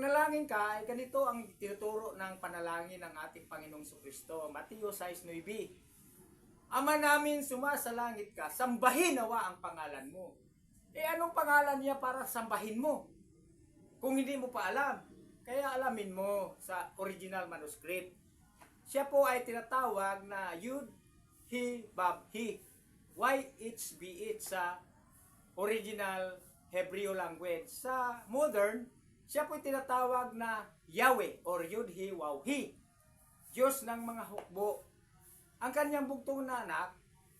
magnalangin ka, ay ganito ang tinuturo ng panalangin ng ating Panginoong Kristo. Mateo 6.9 Ama namin sumasalangit ka, sambahin nawa ang pangalan mo. Eh anong pangalan niya para sambahin mo? Kung hindi mo pa alam. Kaya alamin mo sa original manuscript. Siya po ay tinatawag na Yud, He, Bab, He. YHBH sa original Hebreo language. Sa modern, siya po ay tinatawag na Yahweh or Yud, He, Waw, He. Diyos ng mga hukbo. Ang kanyang bugtong na anak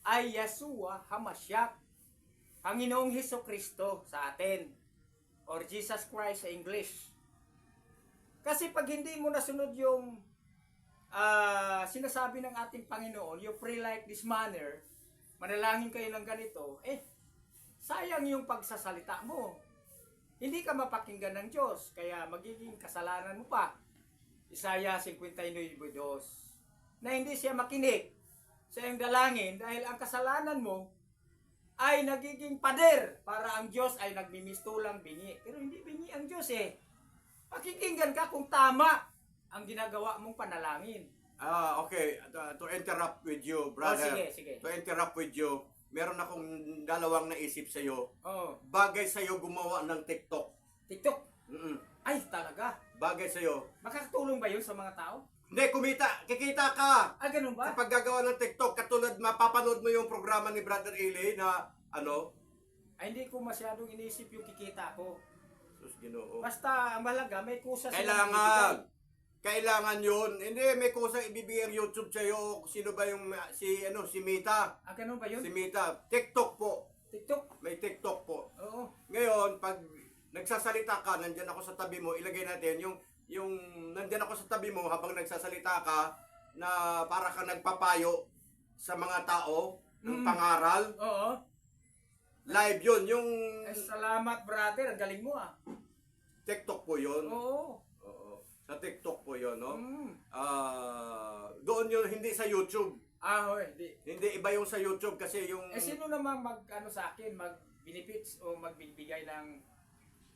ay Yeshua Hamashiach. Panginoong Heso Kristo sa atin. Or Jesus Christ sa English. Kasi pag hindi mo nasunod yung ah, sinasabi ng ating Panginoon, you pray like this manner, manalangin kayo ng ganito, eh, sayang yung pagsasalita mo. Hindi ka mapakinggan ng Diyos, kaya magiging kasalanan mo pa. Isaiah 59.2 na hindi siya makinig sa iyong dalangin dahil ang kasalanan mo ay nagiging pader para ang Diyos ay nagmimistulang bingi. Pero hindi bingi ang Diyos eh. Pakikinggan ka kung tama ang ginagawa mong panalangin. Ah, okay. Uh, to interrupt with you, brother. Oh, sige, sige. To interrupt with you, meron akong dalawang naisip sa iyo. Oh, Bagay sa iyo gumawa ng TikTok. TikTok. Mm-mm. Ay, talaga. Bagay sa iyo. Makakatulong ba yun sa mga tao? Hindi, kumita. Kikita ka. Ah, ganun ba? Sa paggagawa ng TikTok, katulad mapapanood mo yung programa ni Brother Eli na ano? Ay, hindi ko masyadong inisip yung kikita ko. Sus, ginoo. Basta, ang mahalaga, may kusa silang Kailangan. Kailangan yun. Hindi, may kusang ibibigay ang YouTube sa'yo. Sino ba yung, si, ano, si Mita. Ah, ganun ba yun? Si Mita. TikTok po. TikTok. May TikTok po. Oo. Ngayon, pag nagsasalita ka, nandyan ako sa tabi mo, ilagay natin yung yung nandyan ako sa tabi mo habang nagsasalita ka na para ka nagpapayo sa mga tao ng Mm. pangaral. Oo. Live yun. Yung Ay, salamat, brother. Ang galing mo, ah. TikTok po yun. Oo. Sa TikTok po yun, no? Mm. Ah, doon yun, hindi sa YouTube. Ah, hoy, hindi. Hindi iba yung sa YouTube kasi yung Eh, sino naman mag, ano sa akin, mag benefits o magbibigay ng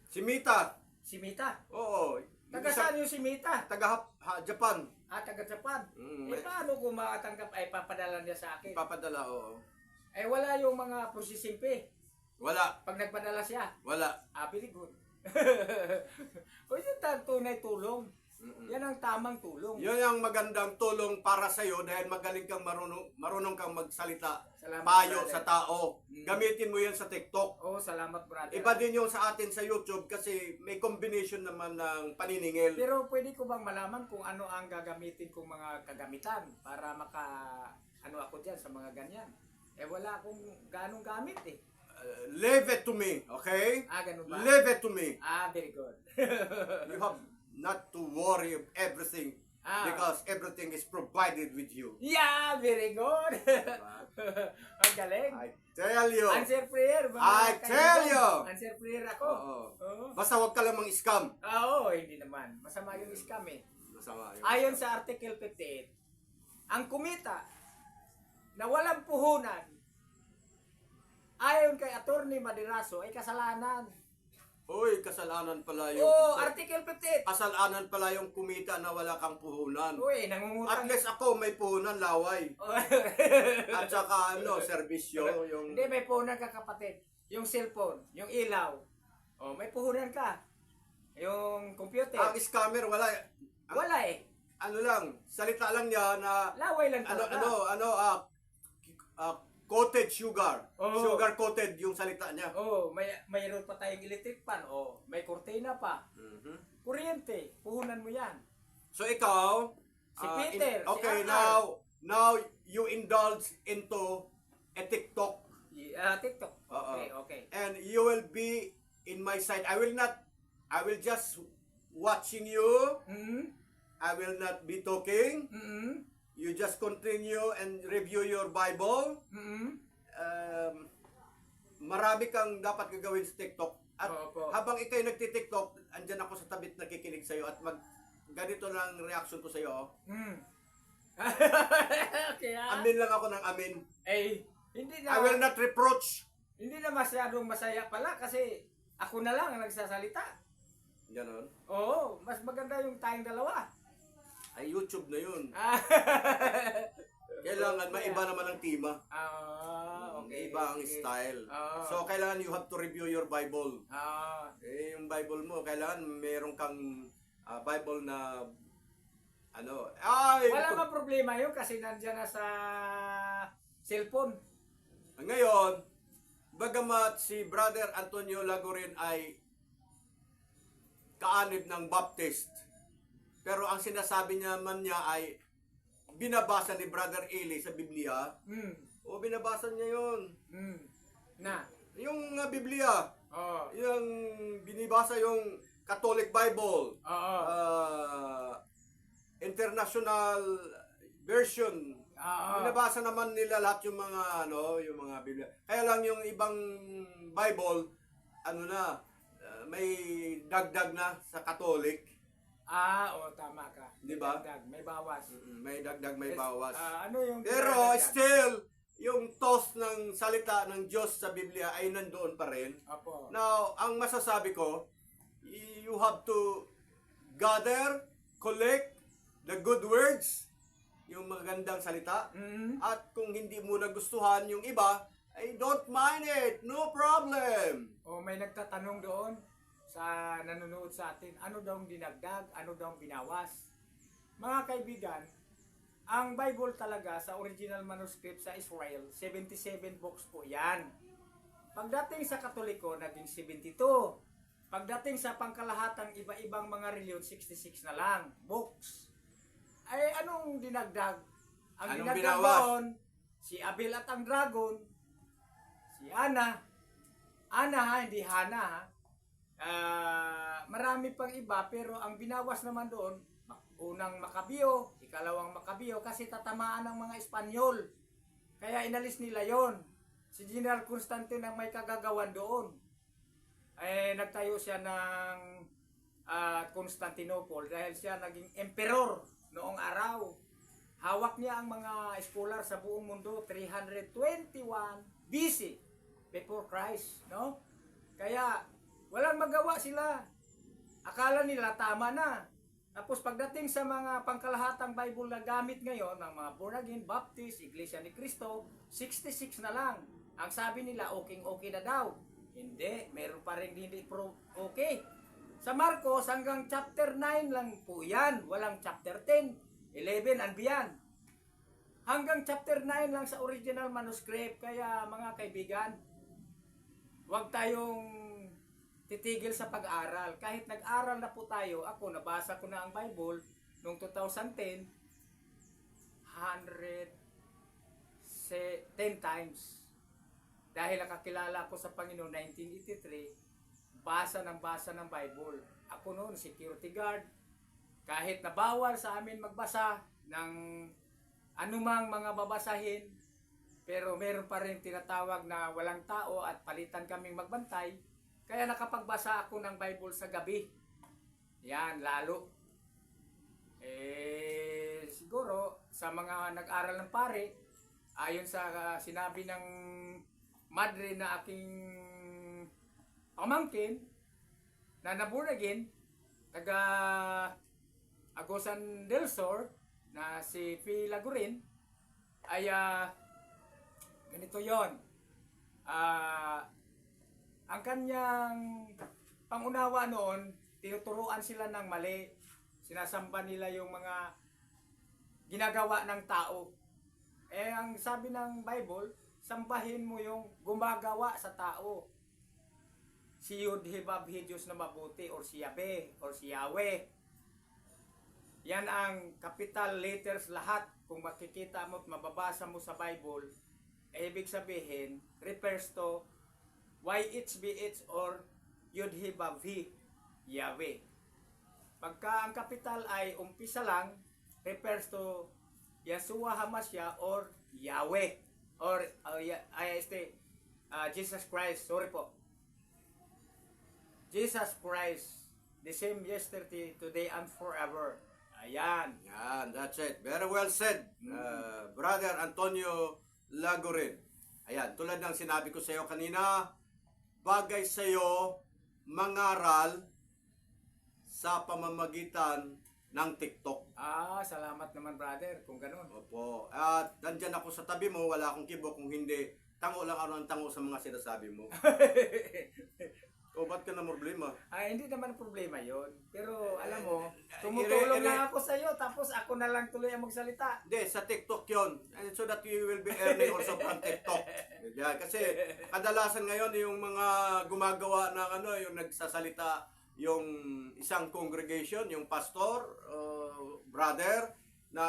si Mita. si Mita? Oo. Taga Isa- saan yung si Mita? Taga Hap- ha, Japan. Ah, taga Japan. Mm, Eh, may- paano kung makatanggap ay papadala niya sa akin? Papadala, oo. Eh, wala yung mga prosisimpe. Wala. Pag nagpadala siya, Wala. ah, very good. o yun ta- tunay tulong. Mm-mm. Yan ang tamang tulong. Yun ang magandang tulong para sa iyo dahil magaling kang marunong marunong kang magsalita. Salamat, Payo brother. sa tao. Mm. Gamitin mo 'yan sa TikTok. Oh, salamat, brother. Iba din yung sa atin sa YouTube kasi may combination naman ng paniningil. Pero pwede ko bang malaman kung ano ang gagamitin kong mga kagamitan para maka ano ako diyan sa mga ganyan? Eh wala akong ganong gamit eh. Uh, leave it to me, okay? Ah, ganun ba? Leave it to me. Ah, very good. You have not to worry of everything Ah. because everything is provided with you. yeah, very good. ang galing. I tell you. Answer prayer. mga I kaibigan. tell you. Answer prayer ako. Oo. Oo. Basta wag ka lang mang scam. Ah, Oo, hindi naman. Masama yung scam eh. Masama yun. Ayon sa Article 58, ang kumita na walang puhunan ayon kay Attorney Madiraso ay kasalanan. Uy, kasalanan pala yung... Oo, Article 58. kasalanan pala yung kumita na wala kang puhunan. Uy, At nangungutang. least ako may puhunan, laway. At saka ano, serbisyo, yung... Hindi, may puhunan ka kapatid. Yung cellphone, yung ilaw. Oh, may puhunan ka. Yung computer. Ang scammer, wala. Ang- Wala eh. Ano lang, salita lang niya na... Laway lang Ano, talaga. ano, ano, ah, ah, coated sugar. Oo. Sugar coated yung salita niya. Oh, may mayroon pa tayong electric fan. Oh, may kurtina pa. Mhm. Kuryente, puhunan mo 'yan. So ikaw, Si ah, Peter, si okay, RR. now, now you indulge into a TikTok Ah, TikTok. Oo. Okay, okay. and you will be in my side. I will not, I will just watching you. Mm I will not be talking. mm You just continue and review your Bible. mm Um, marami kang dapat gagawin sa TikTok. At Opo. habang ikay nagti-TikTok, andyan ako sa tabit nakikinig sa'yo at mag, ganito lang reaction ko sa'yo. Mm. okay, ah. Amin lang ako ng amin. Eh, hindi na I will not reproach. hindi na masyadong masaya pala kasi ako na lang ang nagsasalita. Ganon. Oo, mas maganda yung tayong dalawa. Ay, YouTube na yun. Kailangan maiba naman ang tema. Ah, okay. Iba ang okay. style. Ah. So, kailangan you have to review your Bible. Ah, Eh, yung Bible mo, kailangan meron kang ah, Bible na ano, ay! wala nga problema yun kasi nandyan na sa cellphone. Ngayon, bagamat si Brother Antonio Lagorin ay kaanib ng Baptist, pero ang sinasabi niya man niya ay binabasa ni Brother Eli sa Biblia, Hmm. o binabasa niya yun. Hmm. Na. Yung uh, Biblia, Oo. yung binibasa yung Catholic Bible, Oo. uh, international version. Oo. Binabasa naman nila lahat yung mga ano, yung mga Biblia. Kaya lang yung ibang Bible, ano na, uh, may dagdag na sa Catholic. Ah, oo, tama ka. Di ba? Dagdag, may bawas. Mm, May dagdag, may Yes, bawas. ah, ano yung Pero dinadagdag? still, yung tos ng salita ng Diyos sa Biblia ay nandoon pa rin. Opo. Now, ang masasabi ko, y- you have to gather, collect the good words, yung magandang salita, Mhm. at kung hindi mo nagustuhan yung iba, ay don't mind it, no problem. O may nagtatanong doon sa nanonood sa atin, ano daw ang dinagdag, ano daw ang binawas. Mga kaibigan, ang Bible talaga sa original manuscript sa Israel, 77 books po yan. Pagdating sa Katoliko, naging 72. Pagdating sa pangkalahatang iba-ibang mga reliyon, 66 na lang, books. Ay anong dinagdag? Ang Anong dinagdag binawas? doon, si Abel at ang dragon, si Ana, Ana ha, hindi Hana ha. Ah, marami pang iba pero ang binawas naman doon, unang Makabio, ikalawang Makabio kasi tatamaan ng mga Espanyol. Kaya inalis nila yon. Si General Constantine ang may kagagawan doon. Eh, nagtayo siya ng ah, Constantinople dahil siya naging emperor noong araw. Hawak niya ang mga scholar sa buong mundo 321 BC before Christ, no? Kaya walang magawa sila. Akala nila tama na. Tapos pagdating sa mga pangkalahatang Bible na gamit ngayon ng mga born again, Baptist, Iglesia ni Cristo, 66 na lang. Ang sabi nila, okay okay na daw. Hindi, meron pa rin hindi pro okay. Sa Marcos, hanggang chapter 9 lang po yan. Walang chapter 10, 11 and beyond. Hanggang chapter 9 lang sa original manuscript. Kaya mga kaibigan, huwag tayong titigil sa pag-aral. Kahit nag-aral na po tayo, ako nabasa ko na ang Bible noong 2010, 100 se 10 times. Dahil nakakilala ko sa Panginoon 1983, basa ng basa ng Bible. Ako noon, security guard. Kahit na bawal sa amin magbasa ng anumang mga babasahin, pero meron pa rin tinatawag na walang tao at palitan kaming magbantay. Kaya nakapagbasa ako ng Bible sa gabi. Yan, lalo. Eh, siguro, sa mga nag-aral ng pare, ayon sa ah, sinabi ng madre na aking pamangkin, na naborn again, taga Agosan del Sur, na si P. Lagurin, ay ah, ganito yon Ah, ang kanyang pangunawa noon, tinuturuan sila ng mali. Sinasamba nila yung mga ginagawa ng tao. Eh, ang sabi ng Bible, sambahin mo yung gumagawa sa tao. Si Yud Hibabhi Diyos na mabuti or si Yahweh or si Yahweh. Yan ang capital letters lahat. Kung makikita mo at mababasa mo sa Bible, eh, ibig sabihin, refers to YHBH or Yud-Heh-Vav-He, Yahweh. Pagka ang kapital ay umpisa lang, refers to Yeshua HaMashiach or Yahweh or uh, ay, este, uh, Jesus Christ, sorry po. Jesus Christ, the same yesterday, today, and forever. Ayan. Yan, that's it. Very well said, uh, Brother Antonio Lagorin. Ayan, tulad ng sinabi ko sa iyo kanina, bagay sa iyo mangaral sa pamamagitan ng TikTok. Ah, salamat naman brother kung ganun. Opo. At nandyan ako sa tabi mo, wala akong kibo kung hindi. Tango lang ako ng tango sa mga sinasabi mo. o, ba't ka na problema? Ay, hindi naman problema yon. Pero alam mo, Eh, tumutulong ire- ire- lang ako sa iyo tapos ako na lang tuloy ang magsalita. Hindi, sa TikTok yon And so that you will be earning also from TikTok. Yeah, kasi kadalasan ngayon yung mga gumagawa ng ano, yung nagsasalita yung isang congregation, yung pastor, uh, brother, na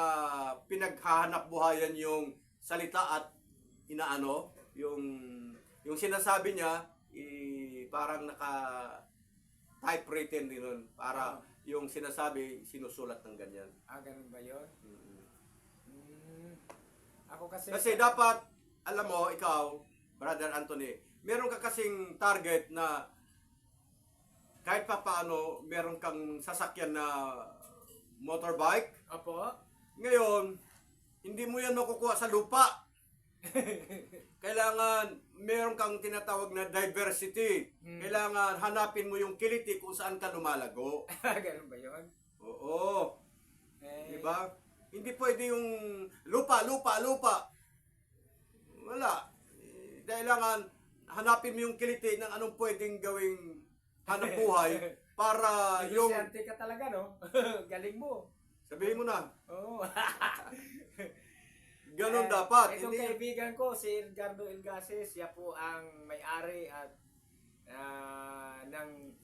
pinaghahanap buhayan yung salita at inaano, yung yung sinasabi niya, parang naka typewritten din nun. Para yung sinasabi, sinusulat ng ganyan. Ah, ganun ba yon? Mm. Hmm. Ako kasi... Kasi dapat, alam mo, ikaw, Brother Anthony, meron ka kasing target na kahit pa paano, meron kang sasakyan na motorbike. Opo. Ngayon, hindi mo yan makukuha sa lupa. Kailangan meron kang tinatawag na diversity. Hmm. Kailangan hanapin mo yung kiliti kung saan ka lumalago. ganun ba yon? Oo. Eh, Di ba? Hindi pwede yung lupa, lupa, lupa. Wala. Kailangan hanapin mo yung kiliti ng anong pwedeng gawing hanap buhay para yung... Negosyante ka talaga, no? Galing mo. Sabihin mo na, Oo. ganun Eh, dapat. Itong Hindi, kaibigan ko, si Edgardo Ilgases, siya po ang may-ari at ah, ng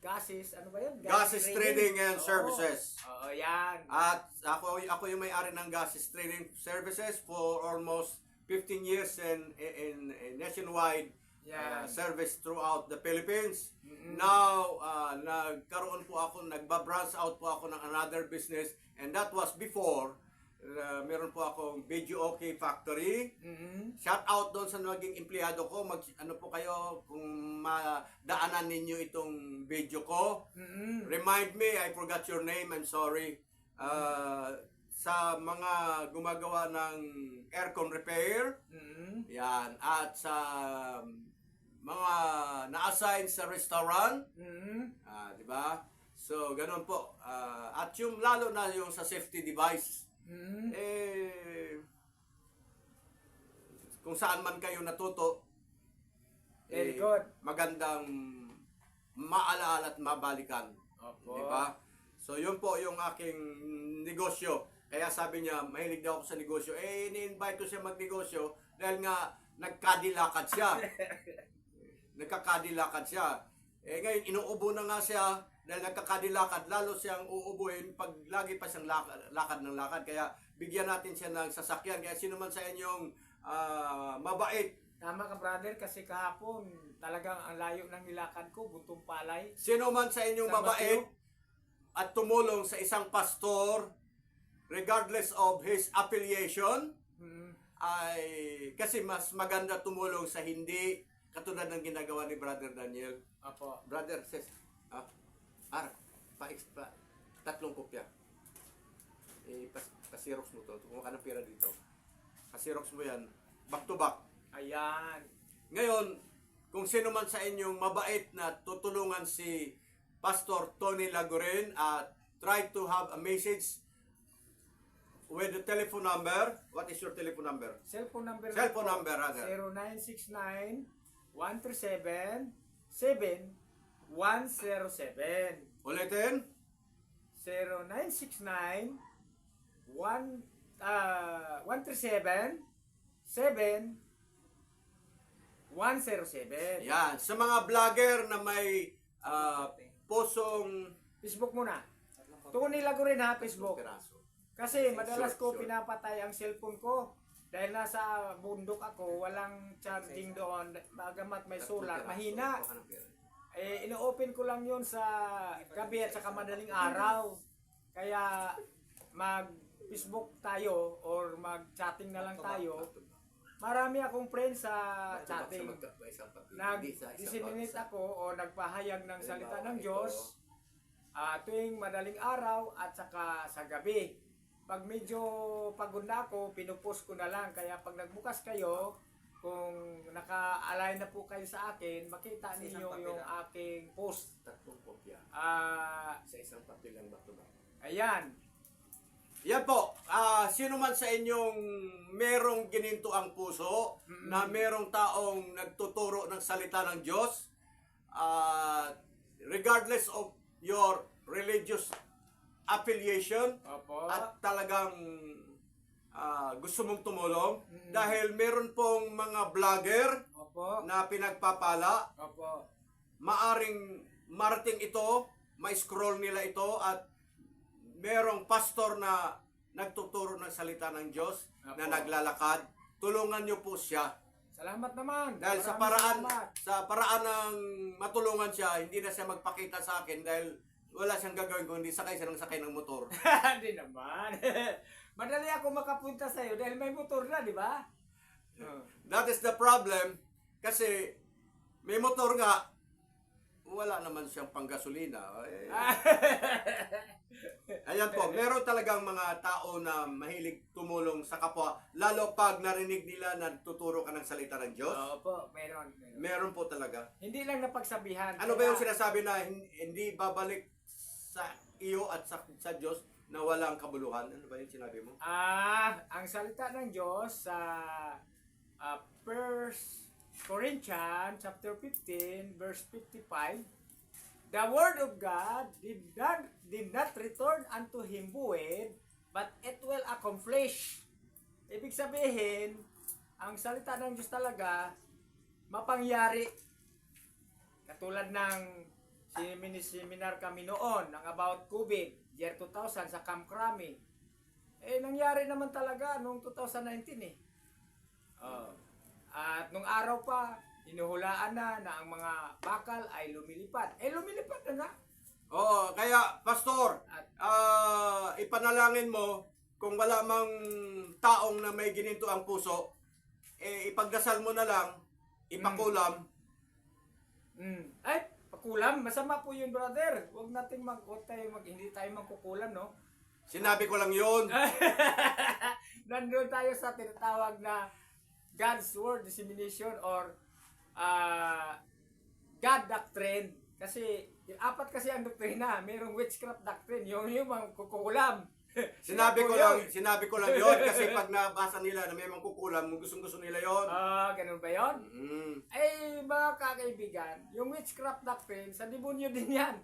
gases, ano ba yun? Gases Trading and Oo. Services. Oo, yan. At ako ako yung may-ari ng Gases Trading Services for almost 15 years and in, in nationwide uh, Yan. service throughout the Philippines. Mm-mm. Now, uh, nagkaroon po ako, nagba-branch out po ako ng another business and that was before uh, meron po akong Video OK Factory. Mhm. Shout out doon sa naging empleyado ko. Mag, ano po kayo kung madaanan ninyo itong video ko. Mhm. Remind me, I forgot your name, I'm sorry. Uh, sa mga gumagawa ng aircon repair, Mhm. yan, at sa mga na-assign sa restaurant, Mhm. ah, di ba? So, ganun po. Ah, at yung lalo na yung sa safety device, Mhm. eh, kung saan man kayo natuto, Very eh, good. magandang maalaala at mabalikan. Opo. Di ba? So, yun po yung aking negosyo. Kaya sabi niya, mahilig daw ako sa negosyo. Eh, ni-invite ko siya magnegosyo dahil nga nagkadilakad siya. Nagkakadilakad siya. Eh, ngayon, inuubo na nga siya dahil nagkakadilakad. Lalo siyang uubuhin pag lagi pa siyang lakad, lakad ng lakad. Kaya bigyan natin siya ng sasakyan. Kaya sino man sa inyong ah, mabait, Tama ka, brother, kasi kahapon talagang ang layo ng nilakad ko, buntong palay. Sino man sa inyong Sa mabait at tumulong sa isang pastor, regardless of his affiliation, Mhm. ay kasi mas maganda tumulong sa hindi katulad ng ginagawa ni Brother Daniel. Opo. Brother says, ah, ar, pa, pa tatlong kopya. Eh, pas, pasirox mo to. Kumuha ka ng pera dito. Pasirox mo yan. Back to back. Ayan. Ngayon, kung sino man sa inyong mabait na tutulungan si Pastor Tony Laguren at try to have a message with the telephone number. What is your telephone number? Cellphone number Cellphone ko, number, rather. 0969 137 7107 Ulitin. 0969 1 ah 137 7 107 Yan. Sa mga vlogger na may ah, pusong Facebook muna. Tony Laguren ha, Facebook. piraso. Kasi madalas ko Sure, sure. pinapatay ang cellphone ko. Dahil nasa bundok ako, walang charging doon. Bagamat may sulat, mahina. Kuha ka ng pera. Eh, ino-open ko lang yun sa gabi at saka madaling araw. Kaya mag-Facebook tayo or mag-chatting na lang tayo. Marami akong friends sa chatting. Nag-disseminate ako o nagpahayag ng salita ng Diyos ah, tuwing madaling araw at saka sa gabi. Pag medyo pagod na ako, pinupost ko na lang. Kaya pag nagbukas kayo, kung naka-align na po kayo sa akin, makita Sa ninyo papel yung lang. aking post. Tatlong kopya. Ah, Sa isang papel lang ba ito ba? ayan. Yan po, ah, sino man sa inyong merong gininto ang puso, Mm-mm. na merong taong nagtuturo ng salita ng Diyos, ah, regardless of your religious affiliation, Opo. at talagang ah, gusto mong tumulong, Mm-mm. dahil meron pong mga vlogger Opo. na pinagpapala, Opo. maaring marating ito, ma-scroll nila ito at merong pastor na nagtuturo ng salita ng Diyos na Apo. naglalakad. Tulungan niyo po siya. Salamat naman. Dahil sa paraan salamat. sa paraan ng matulungan siya, hindi na siya magpakita sa akin dahil wala siyang gagawin kundi sakay siya ng sakay ng motor. Hindi naman. Madali ako makapunta sa iyo dahil may motor na, di ba? Oh. That is the problem kasi may motor nga wala naman siyang panggasolina. Eh, Ayan po, meron talagang mga tao na mahilig tumulong sa kapwa, lalo pag narinig nila na tuturo ka ng salita ng Diyos. Opo, meron. meron. Meron po talaga. Hindi lang napagsabihan. Ano ba yung sinasabi na hin- hindi babalik sa iyo at sa, sa Diyos na walang kabuluhan? Ano ba yung sinabi mo? Ah, ang salita ng Diyos sa ah, First Corinthians chapter 15 verse 55 The word of God did not did not return unto him void but it will accomplish. Ibig sabihin, ang salita ng Diyos talaga mapangyari. Katulad ng seminar kami noon ng about COVID, year 2000 sa Camp Crame. Eh, nangyari naman talaga noong 2019 eh. Oh. At nung araw pa, hinuhulaan na na ang mga bakal ay lumilipad. Eh, lumilipad na nga. Oo, kaya Pastor, At ah, ipanalangin mo kung wala mang taong na may gininto ang puso, eh ipagdasal mo na lang, ipakulam, Mm. Ay, pakulam. Masama po yun, brother. Huwag nating mag, huwag tayo mag, hindi tayo magkukulam, no? Sinabi ko lang yun. Nandun tayo sa tinatawag na God's Word Dissemination or ah, God Doctrine. Kasi, apat kasi ang doktrina. Mayroong witchcraft doctrine. Yung yung mga kukulam. Sinabi ko lang, sinabi ko lang yun kasi pag nabasa nila na may mangkukulam, gustong gusto nila yun. Ah, ganun ba yon? Mm. Ay, mga kakaibigan, yung witchcraft doctrine, sa demonyo din yan.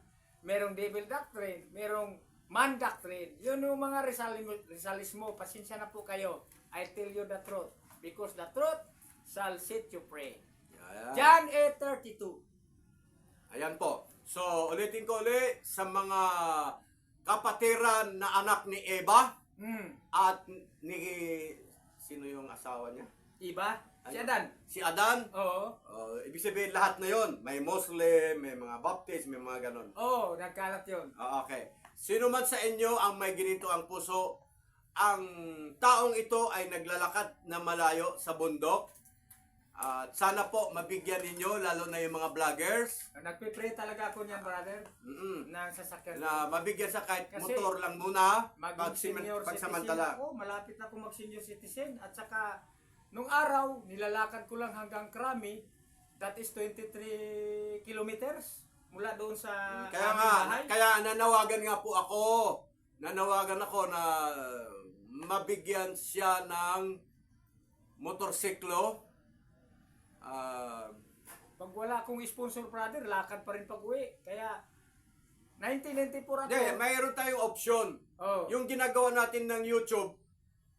Merong devil doctrine, merong man doctrine. Yun yung mga risalim, risalismo. Pasensya na po kayo. I tell you the truth. Because the truth shall set you free. Ayan. John 8.32 Ayan po. So, ulitin ko ulit sa mga kapatiran na anak ni Eva Hmm. at ni sino yung asawa niya? Iba? Si? Adan? Si Adan. Oo. Uh, ibig sabihin lahat na yon. May Muslim, may mga Baptist, may mga ganon. Oo, nagkalat yun. Ah, okay. Sino man sa inyo ang may ginito ang puso, ang taong ito ay naglalakad na malayo sa bundok. At sana po mabigyan ninyo, lalo na yung mga vloggers, Nagpipray talaga ako niyan, brother, mm, ng sasakyan. na mabigyan sa kahit Kasi motor lang muna, maging pag senior citizen pagsamantala. ako, malapit na ako mag senior citizen at saka nung araw nilalakad ko lang hanggang Krami that is 23 kilometers mula doon sa Kaya aming nga, bahay. kaya nanawagan nga po ako. Nanawagan ako na mabigyan siya ng motorsiklo. Ah, pag wala akong sponsor brother lakad pa rin pag uwi kaya 1994 ako Hindi, mayroon tayong option. oh, Yung ginagawa natin ng YouTube,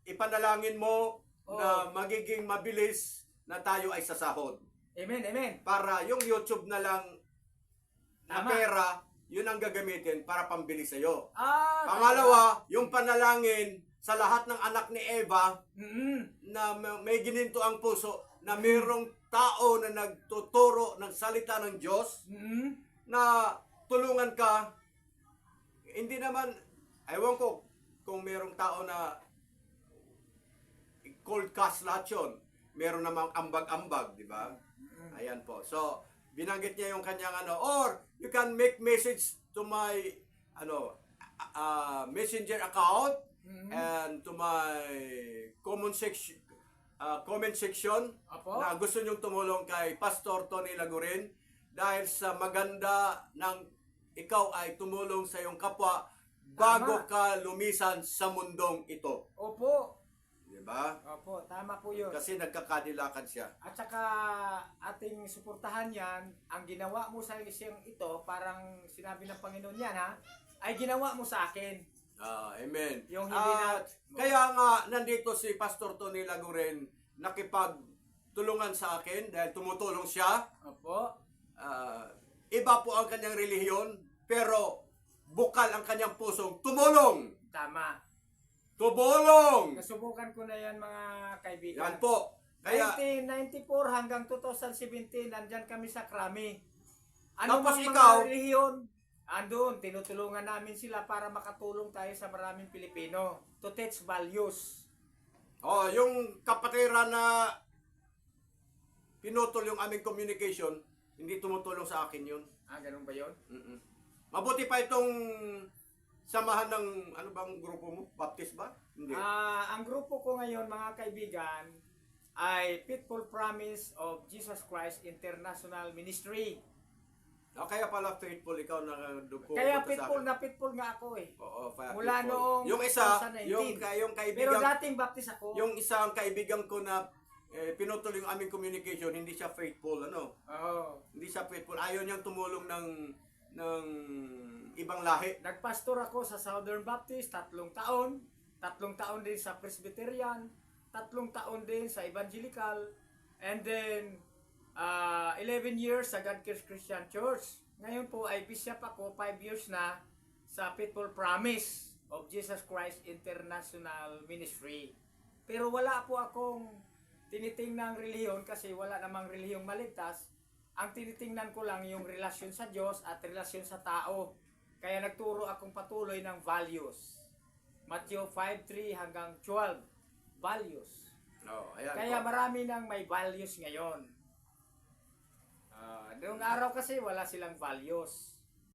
ipanalangin mo Oo. na magiging mabilis na tayo ay sasahod. amen amen Para yung YouTube na lang na Tama. pera, yun ang gagamitin para pambili sa'yo. ah Pangalawa, yung panalangin sa lahat ng anak ni Eva mm na may- may gininto ang puso na mayroong tao na nagtuturo ng salita ng Diyos mm na tulungan ka, hindi naman, ewan ko, kung merong tao na cold cast lahat yun, meron namang ambag-ambag, di ba? Ayan po. So, binanggit niya yung kanyang ano, or you can make message to my, ano, uh, messenger account Mhm. and to my common section, ah, comment section Opo. na gusto nyong tumulong kay Pastor Tony Lagurin dahil sa maganda ng ikaw ay tumulong sa iyong kapwa bago Tama. ka lumisan sa mundong ito. Opo. Di ba? Opo, tama po yun. Kasi nagkakadilakan siya. At saka ating suportahan yan, ang ginawa mo sa isang ito, parang sinabi ng Panginoon yan ha, ay ginawa mo sa akin. Ah, amen. Yung hindi At na- kaya nga nandito si Pastor Tony Lagurin nakipagtulungan sa akin dahil tumutulong siya. Opo. Ah, iba po ang kanyang relihiyon, pero bukal ang kanyang pusong tumulong. Tama. Tumulong! Nasubukan ko na yan mga kaibigan. Yan po. Kaya, 1994 hanggang 2017, nandyan kami sa Krami. Ano Tapos mang ikaw? mga relihiyon, andun, tinutulungan namin sila para makatulong tayo sa maraming Pilipino to teach values. oh, yung kapatiran na pinutol yung aming communication, hindi tumutulong sa akin yun. Ah, ganun ba yun? Mm-mm. Mabuti pa itong samahan ng, ano bang grupo mo? Baptist ba? Hindi. Ah, ang grupo ko ngayon, mga kaibigan, ay Pitful Promise of Jesus Christ International Ministry. Ah, kaya pala faithful ikaw na dupo. Kaya pitful na pitful nga ako eh. Oo, fa- Mula faithful. noong yung isa, 2019. yung, yung Pero kaibigan, dating baptist ako. yung isang kaibigan ko na eh, pinutol yung aming communication, hindi siya faithful, ano? Oo. Hindi siya faithful. Ayaw niyang tumulong ng ng ibang lahi. Nagpastor ako sa Southern Baptist, tatlong taon. Tatlong taon din sa Presbyterian. Tatlong taon din sa Evangelical. And then, ah 11 years sa God Cares Christian Church. Ngayon po ay bishop ako, 5 years na sa Faithful Promise of Jesus Christ International Ministry. Pero wala po akong tinitingnang reliyon kasi wala namang relihiyong maligtas. Ang tinitingnan ko lang yung relasyon sa Diyos at relasyon sa tao. Kaya nagturo akong patuloy ng values. Matthew 5.3 hanggang 12. Values. Oh, ayan. Kaya po. marami nang may values ngayon. Ah, noong araw kasi wala silang values.